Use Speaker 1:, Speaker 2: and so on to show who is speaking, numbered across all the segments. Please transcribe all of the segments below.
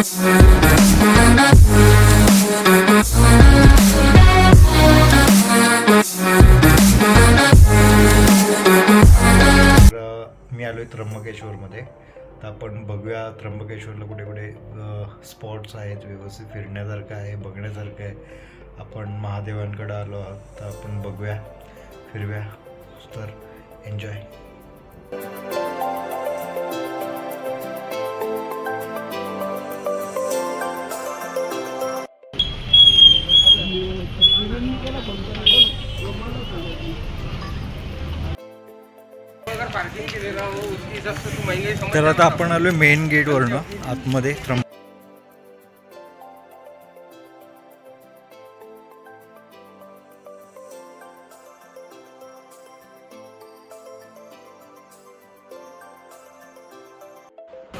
Speaker 1: मी आलो आहे त्र्यंबकेश्वरमध्ये. तर आपण बघूया त्र्यंबकेश्वरला कुठे कुठे स्पॉट्स आहेत व्यवस्थित फिरण्यासारखं आहे बघण्यासारखं आहे. आपण महादेवांकडे आलो आहोत तर आपण बघूया फिरव्या तर एन्जॉय तर आता। आपण आलो मेन गेटवरनं आतमध्ये त्र्यंब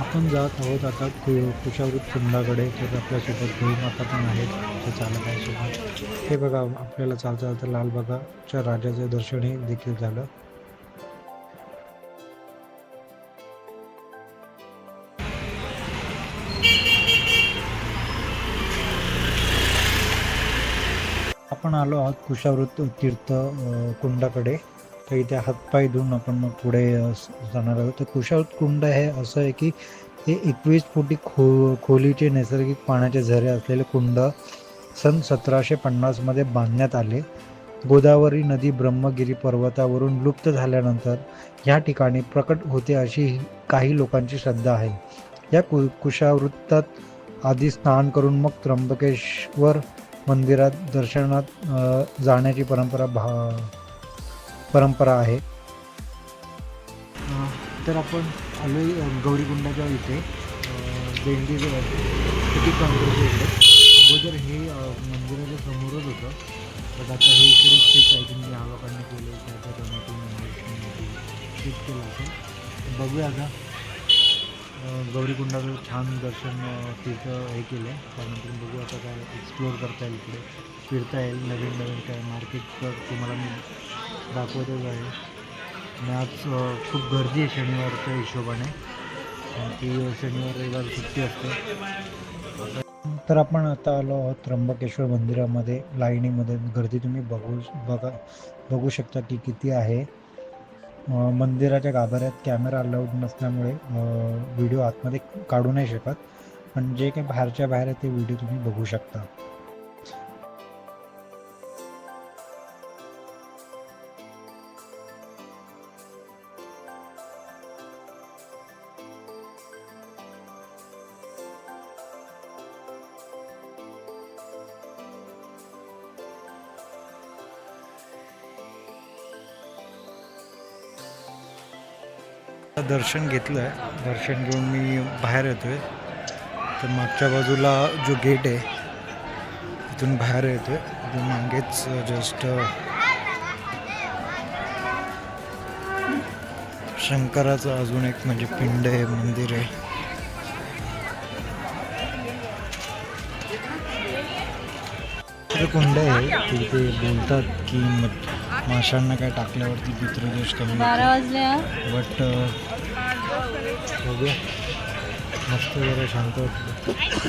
Speaker 1: आपण जात आहोत आता कु कुशावृत कुंडाकडे तर आपल्यासोबत आता पण आहेत ते चालक आहे सोबत हे बघा आपल्याला चालता चालता लालबागाच्या राजाचं दर्शनही देखील झालं आपण आलो आहोत कुशावृत तीर्थ कुंडाकडे. तर इथे हातपाय धुवून आपण मग पुढे जाणार आहोत. तर कुशावृत कुंड हे असं आहे की हे एकवीस फुटी खो खोलीचे नैसर्गिक पाण्याचे झरे असलेले कुंड सन सतराशे पन्नासमध्ये बांधण्यात आले. गोदावरी नदी ब्रह्मगिरी पर्वतावरून लुप्त झाल्यानंतर ह्या ठिकाणी प्रकट होते अशी काही लोकांची श्रद्धा आहे. या कु कुशावृत्तात आधी स्नान करून मग त्र्यंबकेश्वर मंदिरात दर्शनात जाण्याची परंपरा भा परंपरा आहे. तर आपण आलो गौरीकुंडाच्या इथे. देंडी किती काउंटरच्या इकडे अगोदर हे मंदिराच्या समोरच होतं. बट आता हे इकडे शिफ्ट आहे तुम्ही म्हणजे ह्या लोकांनी केलं त्याच्या कमिटी शिफ्ट केलं असेल. बघूया आता. गौरीकुंडाचं छान दर्शन तिथं हे केलं. आहे त्यानंतर बघू आता काय एक्सप्लोअर करता येईल इकडे. फिरता येईल. नवीन नवीन काय मार्केट तुम्हाला मी दाखवतच आहे. आणि आज खूप गर्दी आहे शनिवारच्या हिशोबाने. ती शनिवार रविवार सुट्टी असते. तर आपण आता आलो आहोत त्र्यंबकेश्वर मंदिरामध्ये लाईनीमध्ये गर्दी तुम्ही बघू बघा बघू शकता की किती आहे. मंदिराच्या गाभाऱ्यात कॅमेरा अलाउड नसल्यामुळे व्हिडिओ आतमध्ये काढू नाही शकत. पण जे काही बाहेरच्या बाहेर आहे ते व्हिडिओ तुम्ही बघू शकता. दर्शन घेतलं आहे. दर्शन घेऊन मी बाहेर येतो आहे तर मागच्या बाजूला जो गेट आहे तिथून बाहेर येतो आहे तिथून मागेच जस्ट शंकराचं अजून एक म्हणजे पिंड आहे मंदिर आहे. कुंड आहे तिथे बोलतात की म- माशांना काय टाकल्यावरती पितृदोष कमी
Speaker 2: बारा
Speaker 1: होतो
Speaker 2: वाजले हा.
Speaker 1: बट बघूया. मस्त जरा शांत वाटतं